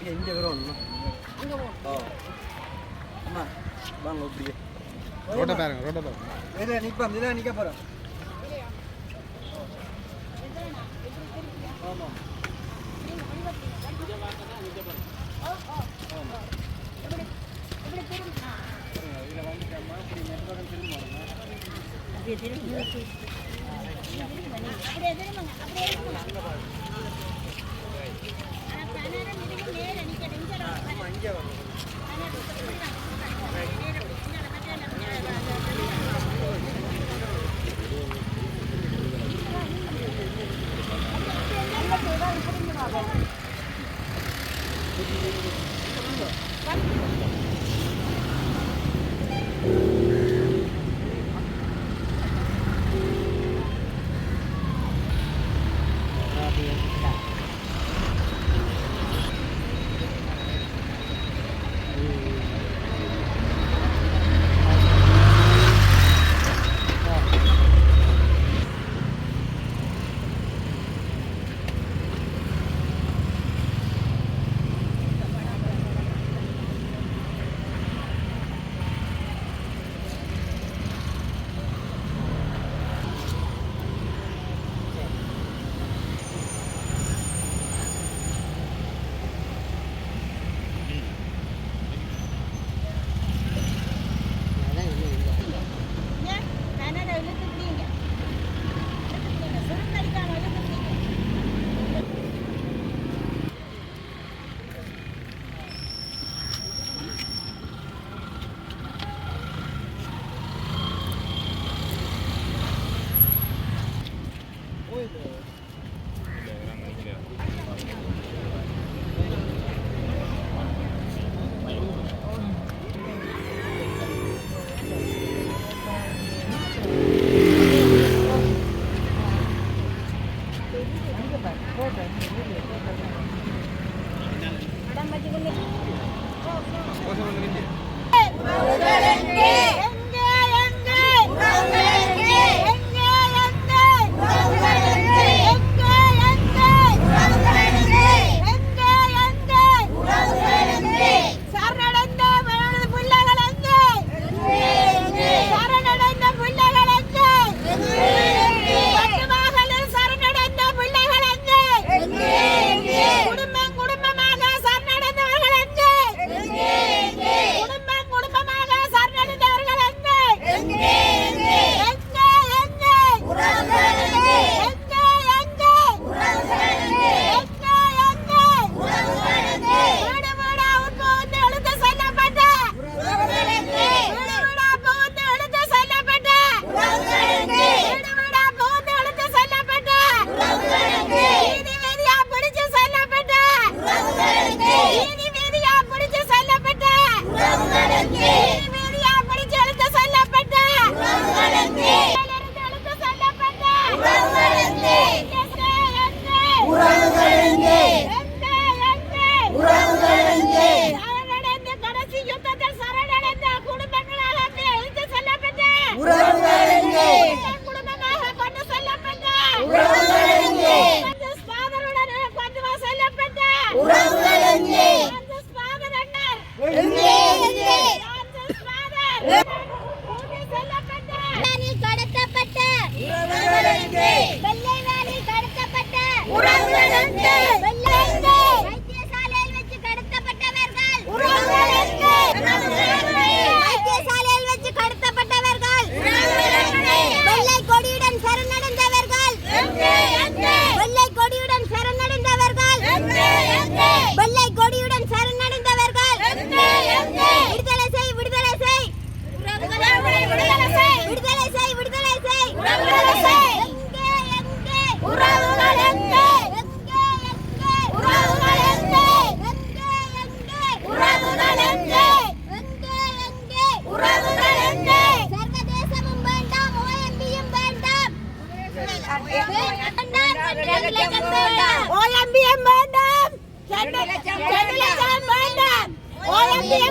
இங்கே இங்கே வருவோம்மா இங்கே ஓ அம்மா வாங்க இப்படியே ரோட்டை பாருங்க ரோட்டை பாருங்க இதில் நிற்போம் இதில் அப்படியே திரும்ப அப்படியே திரும்புங்க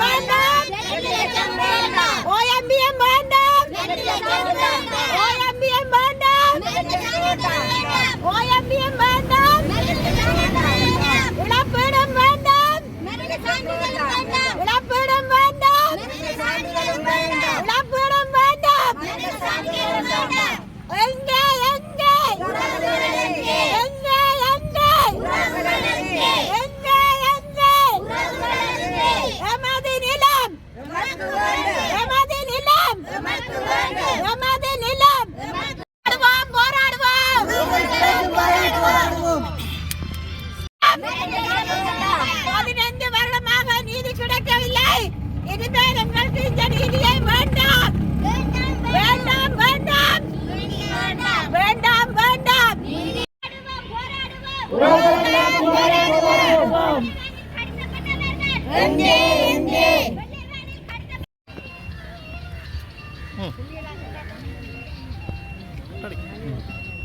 வேண்டாம். ஓஎம்பிஎம் வேண்டாம். ஓஎம்பிஎம் வேண்டாம். ஓஎம்பிஎம் வேண்டாம்.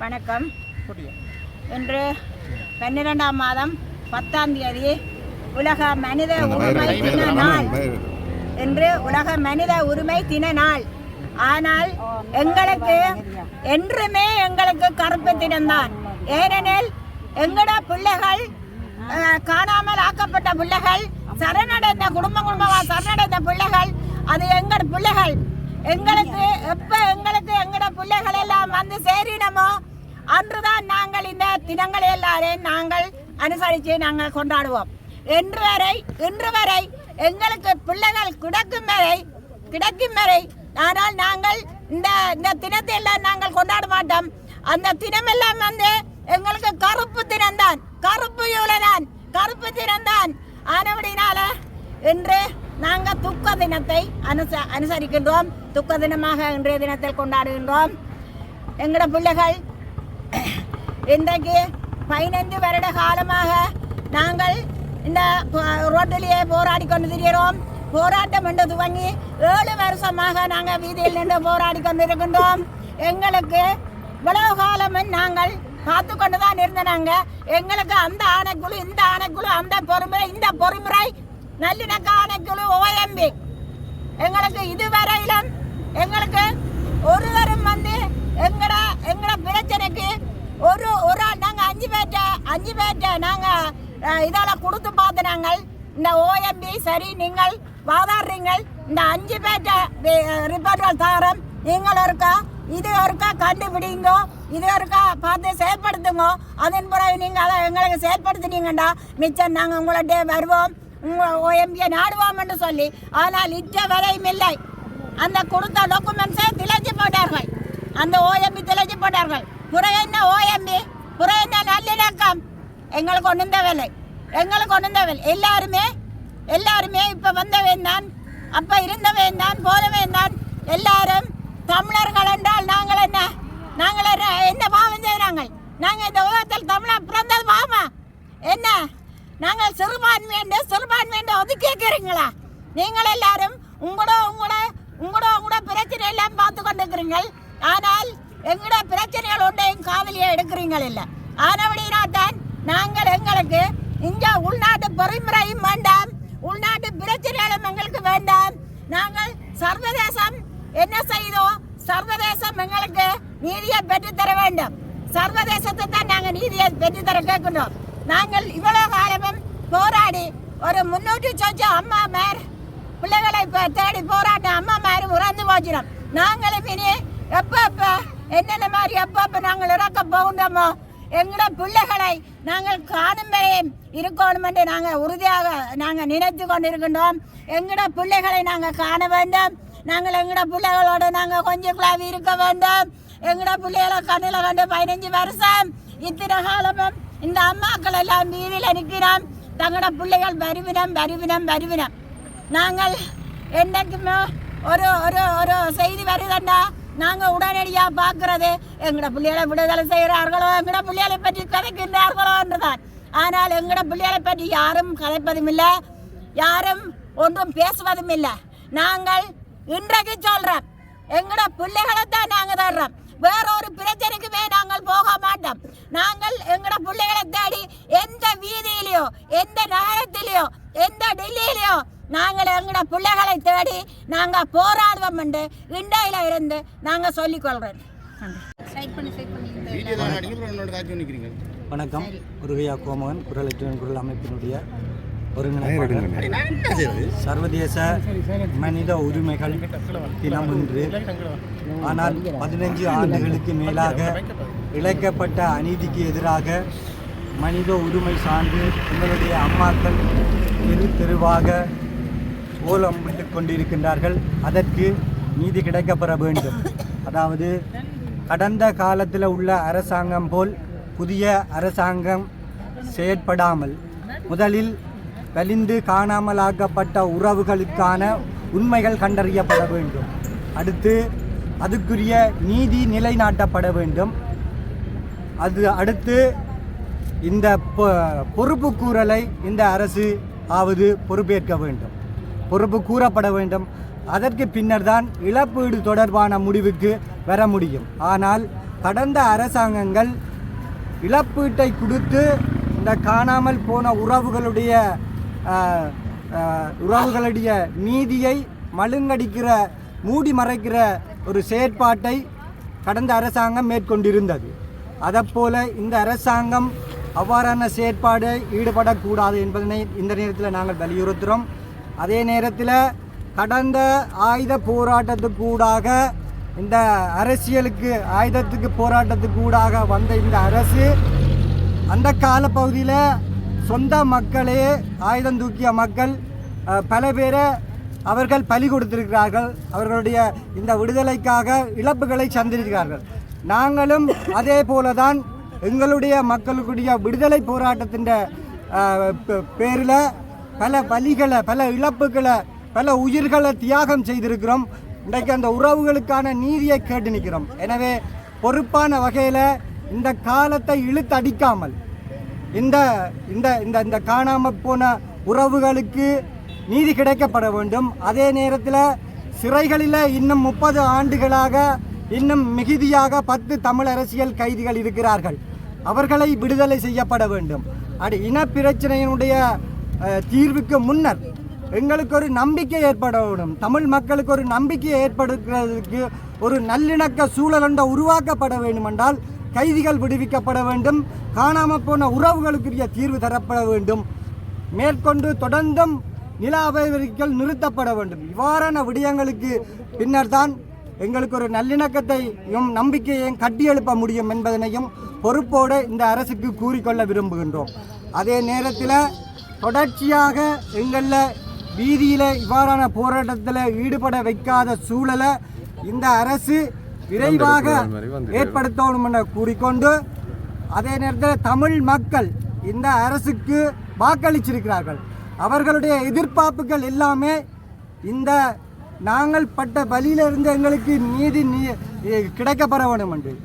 வணக்கம். இன்று பன்னிரெண்டாம் மாதம் பத்தாம் தேதி உலக மனித உரிமை தின நாள். இன்று உலக மனித உரிமை தின நாள். ஆனால் எங்களுக்கு என்றுமே எங்களுக்கு கருப்பு தினம்தான். ஏனெனில் எங்கட பிள்ளைகள் காணாமல் ஆக்கப்பட்ட பிள்ளைகள் சரணடைந்த குடும்ப குடும்பமாக சரணடைந்த பிள்ளைகள் அது எங்கட பிள்ளைகள். எங்களுக்கு எப்ப எங்களுக்கு எங்கட பிள்ளைகள் எல்லாம் வந்து சேரினமோ அன்றுதான் நாங்கள் இந்த தினங்களை எல்லாரையும் நாங்கள் அனுசரித்து நாங்கள் கொண்டாடுவோம். இன்று வரை இன்று வரை எங்களுக்கு பிள்ளைகள் கிடக்கும் வரை கிடைக்கும் வரை ஆனால் நாங்கள் இந்த இந்த தினத்தை எல்லாம் நாங்கள் கொண்டாட மாட்டோம். அந்த தினமெல்லாம் வந்து எங்களுக்கு கருப்பு தினம்தான். கருப்பு யூலதான். கருப்பு தினம்தான். ஆனபடினால இன்று நாங்கள் துக்க தினத்தை அனுச அனுசரிக்கின்றோம். துக்க தினமாக இன்றைய தினத்தில் கொண்டாடுகின்றோம். எங்களோட பிள்ளைகள் இன்றைக்கு பதினைந்து வருட காலமாக நாங்கள் இந்த ரோட்டிலேயே போராடி கொண்டு திரிகிறோம் போராட்டம் என்று துவங்கி ஏழு வருஷமாக நாங்கள் வீதியில் நின்று போராடி கொண்டிருக்கின்றோம். எங்களுக்கு இவ்வளவு காலமும் நாங்கள் பார்த்து கொண்டு தான் இருந்தனாங்க எங்களுக்கு அந்த ஆணைக்குழு இந்த ஆணைக்குழு அந்த பொறுமுறை இந்த பொறுமுறை நல்லிணக்கானைக்குழு ஓஎம்பி எங்களுக்கு இதுவரையிலும் எங்களுக்கு ஒருவரும் வந்து எங்கட எங்கட பிரச்சனைக்கு ஒரு ஒரு ஆள் நாங்கள் அஞ்சு பேர்ட்ட அஞ்சு பேர்ட்ட நாங்கள் இதெல்லாம் கொடுத்து பார்த்து நாங்கள் இந்த ஓஎம்பி சரி நீங்கள் வாதாடுறீங்கள் இந்த அஞ்சு பேர்ட்ட ரிப்போர்ட்கள் தாரம் நீங்கள் இருக்கா இது ஒருக்கா கண்டுபிடிங்கோ இது ஒருக்கா பார்த்து செயல்படுத்துங்க அதன் பிறகு நீங்கள் அதை எங்களுக்கு செயல்படுத்தினீங்கண்டா மிச்சம் நாங்கள் உங்கள்கிட்ட வருவோம் உங்கள் ஓஎம்பியை நாடுவோம் என்று சொல்லி. ஆனால் இற்ற வரையும் இல்லை. அந்த கொடுத்த டாக்குமெண்ட்ஸை திளைச்சு போட்டார்கள். அந்த ஓஎம்பி திளைச்சு போட்டார்கள். புற என்ன ஓஎம்பி புற என்ன நல்லிணக்கம்? எங்களுக்கு ஒன்றும் தேவையில்லை. எங்களுக்கு ஒன்றும் தேவையில்லை. எல்லாருமே எல்லாருமே இப்போ வந்தவன் தான். அப்போ இருந்தவன் தான் போனவன் தான். எல்லாரும் தமிழர்கள் என்றால் நாங்கள் என்ன? நாங்கள் என்ன என்ன பாவம் செய்கிறாங்க நாங்கள் இந்த உலகத்தில் தமிழர் பிறந்தது பாவமா? என்ன? நாங்கள் சிறுபான்மையண்ட சிறுபான்மையண்ட வந்து கேட்குறீங்களா நீங்கள் எல்லாரும் உங்களோட உங்களோட உங்களோட உங்களோட பிரச்சனை எல்லாம் பார்த்து கொண்டிருக்கிறீங்கள் ஆனால் எங்களோட பிரச்சனைகள் ஒன்றையும் காவலியை எடுக்கிறீங்கள் இல்லை. ஆனபடினா தான் நாங்கள் எங்களுக்கு இங்க உள்நாட்டு பொறிமுறையும் வேண்டாம் உள்நாட்டு பிரச்சனைகளும் எங்களுக்கு வேண்டாம். நாங்கள் சர்வதேசம் என்ன செய்தோம் சர்வதேசம் எங்களுக்கு நீதியை பெற்றுத்தர வேண்டும். சர்வதேசத்தை தான் நாங்கள் நீதியை பெற்றுத்தர கேட்கின்றோம். நாங்கள் இவ்வளவு காலமும் போராடி ஒரு முன்னூற்றி சொச்ச அம்மா மேர் பிள்ளைகளை இப்போ தேடி போராட்ட அம்மா மாதிரி உறந்து போச்சிடும் நாங்களும் இனி எப்போ எப்போ என்னென்ன மாதிரி எப்போ எப்போ நாங்கள் இறக்க போகின்றோமோ எங்களோட பிள்ளைகளை நாங்கள் காணும் வரையும் இருக்கணும் என்று நாங்கள் உறுதியாக நாங்கள் நினைத்து கொண்டிருக்கின்றோம். எங்களோட பிள்ளைகளை நாங்கள் காண வேண்டும். நாங்கள் எங்களோட பிள்ளைகளோடு நாங்கள் கொஞ்சம் குழாவி இருக்க வேண்டும். எங்களோட பிள்ளைகளை கண்ணில் கண்டு பதினஞ்சு வருஷம் இத்தனை காலமும் இந்த அம்மாக்கள் எல்லாம் வீதியில் நிற்கிறோம் தங்களோட பிள்ளைகள் வருவினம் வருவினம் வருவினம். நாங்கள் என்றைக்குமே ஒரு ஒரு ஒரு செய்தி வருதுண்டா? நாங்கள் உடனடியாக பார்க்கறது எங்களோட பிள்ளைகளை விடுதலை செய்கிறார்களோ எங்களோட பிள்ளைகளை பற்றி கதைக்கின்றார்களோ என்றுதான். ஆனால் எங்களோட பிள்ளைகளை பற்றி யாரும் கதைப்பதும் இல்லை யாரும் ஒன்றும் பேசுவதும் இல்லை நாங்கள் இன்றைக்கு சொல்கிறோம் எங்களோட பிள்ளைகளை தான் நாங்கள் தர்றோம். வேற ஒரு பிரச்சனைக்குமே நாங்கள் போக மாட்டோம். நாங்கள் எங்களோட பிள்ளைகளை தேடி எந்த வீதியிலையோ எந்த நகரத்திலேயோ எந்த டெல்லியிலையோ நாங்கள் எங்களோட பிள்ளைகளை தேடி நாங்கள் போராடுவோம் என்று இண்டையில இருந்து நாங்கள் நிற்கிறீங்க வணக்கம். முருகையா கோமகன் குரல் குரல் அமைப்பினுடைய ஒருங்கிணைப்பாளர் சர்வதேச மனித உரிமைகள் தினம் இன்று ஆனால் பதினஞ்சு ஆண்டுகளுக்கு மேலாக இழைக்கப்பட்ட அநீதிக்கு எதிராக மனித உரிமை சார்ந்து எங்களுடைய அம்மாக்கள் தெரு தெருவாக ஓலம் விட்டு கொண்டிருக்கின்றார்கள். அதற்கு நீதி கிடைக்கப்பெற வேண்டும். அதாவது கடந்த காலத்தில் உள்ள அரசாங்கம் போல் புதிய அரசாங்கம் செயற்படாமல் முதலில் கலிந்து காணாமலாக்கப்பட்ட உறவுகளுக்கான உண்மைகள் கண்டறியப்பட வேண்டும். அடுத்து அதுக்குரிய நீதி நிலைநாட்டப்பட வேண்டும். அது அடுத்து இந்த பொ- பொறுப்புக்கூறலை இந்த அரசு ஆவது பொறுப்பேற்க வேண்டும். பொறுப்பு கூறப்பட வேண்டும். அதற்கு பின்னர் தான் இழப்பீடு தொடர்பான முடிவுக்கு வர முடியும். ஆனால் கடந்த அரசாங்கங்கள் இழப்பீட்டை கொடுத்து இந்த காணாமல் போன உறவுகளுடைய உறவுகளுடைய நீதியை மழுங்கடிக்கிற மூடி மறைக்கிற ஒரு செயற்பாட்டை கடந்த அரசாங்கம் மேற்கொண்டிருந்தது. அதைப்போல இந்த அரசாங்கம் அவ்வாறான செயற்பாடு ஈடுபடக்கூடாது என்பதனை இந்த நேரத்தில் நாங்கள் வலியுறுத்துகிறோம். அதே நேரத்தில் கடந்த ஆயுத போராட்டத்துக்கூடாக இந்த அரசியலுக்கு ஆயுதத்துக்கு போராட்டத்துக்கூடாக வந்த இந்த அரசு அந்த காலப்பகுதியில் சொந்த மக்களே ஆயுதம் தூக்கிய மக்கள் பல பேரை அவர்கள் பலி கொடுத்திருக்கிறார்கள். அவர்களுடைய இந்த விடுதலைக்காக இழப்புகளை சந்திருக்கிறார்கள் நாங்களும் அதே போல தான் எங்களுடைய மக்களுடைய விடுதலை போராட்டத்தின் பேரில் பல வலிகளை பல இழப்புகளை பல உயிர்களை தியாகம் செய்திருக்கிறோம். இன்றைக்கு அந்த உறவுகளுக்கான நீதியை கேட்டு நிற்கிறோம். எனவே பொறுப்பான வகையில் இந்த காலத்தை இழுத்தடிக்காமல் இந்த இந்த இந்த இந்த காணாமல் போன உறவுகளுக்கு நீதி கிடைக்கப்பட வேண்டும். அதே நேரத்தில் சிறைகளில் இன்னும் முப்பது ஆண்டுகளாக இன்னும் மிகுதியாக பத்து தமிழ் அரசியல் கைதிகள் இருக்கிறார்கள். அவர்களை விடுதலை செய்யப்பட வேண்டும். அது இனப்பிரச்சனையினுடைய தீர்வுக்கு முன்னர் எங்களுக்கு ஒரு நம்பிக்கை ஏற்பட வேண்டும். தமிழ் மக்களுக்கு ஒரு நம்பிக்கை ஏற்படுத்துறதுக்கு ஒரு நல்லிணக்க சூழல் உருவாக்கப்பட வேண்டுமென்றால் கைதிகள் விடுவிக்கப்பட வேண்டும். காணாமல் போன உறவுகளுக்குரிய தீர்வு தரப்பட வேண்டும். மேற்கொண்டு தொடர்ந்தும் நில அபகரிக்கல் நிறுத்தப்பட வேண்டும். இவ்வாறான விடயங்களுக்கு பின்னர் தான் எங்களுக்கு ஒரு நல்லிணக்கத்தையும் நம்பிக்கையையும் கட்டியெழுப்ப முடியும் என்பதனையும் பொறுப்போடு இந்த அரசுக்கு கூறிக்கொள்ள விரும்புகின்றோம். அதே நேரத்தில் தொடர்ச்சியாக எங்களில் வீதியில் இவ்வாறான போராட்டத்தில் ஈடுபட வைக்காத சூழலை இந்த அரசு விரைவாக ஏற்படுத்தணும் என கூறிக்கொண்டு அதே நேரத்தில் தமிழ் மக்கள் இந்த அரசுக்கு வாக்களிச்சிருக்கிறார்கள். அவர்களுடைய எதிர்பார்ப்புகள் எல்லாமே இந்த நாங்கள் பட்ட வழியிலிருந்து எங்களுக்கு நீதி நீ- கிடைக்கப்பட வேண்டும் என்று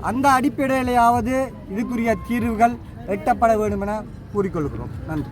அந்த அடிப்படையிலேயாவது இதுக்குரிய தீர்வுகள் எட்டப்பட வேண்டும் என கூறிக்கொள்கிறோம். நன்றி.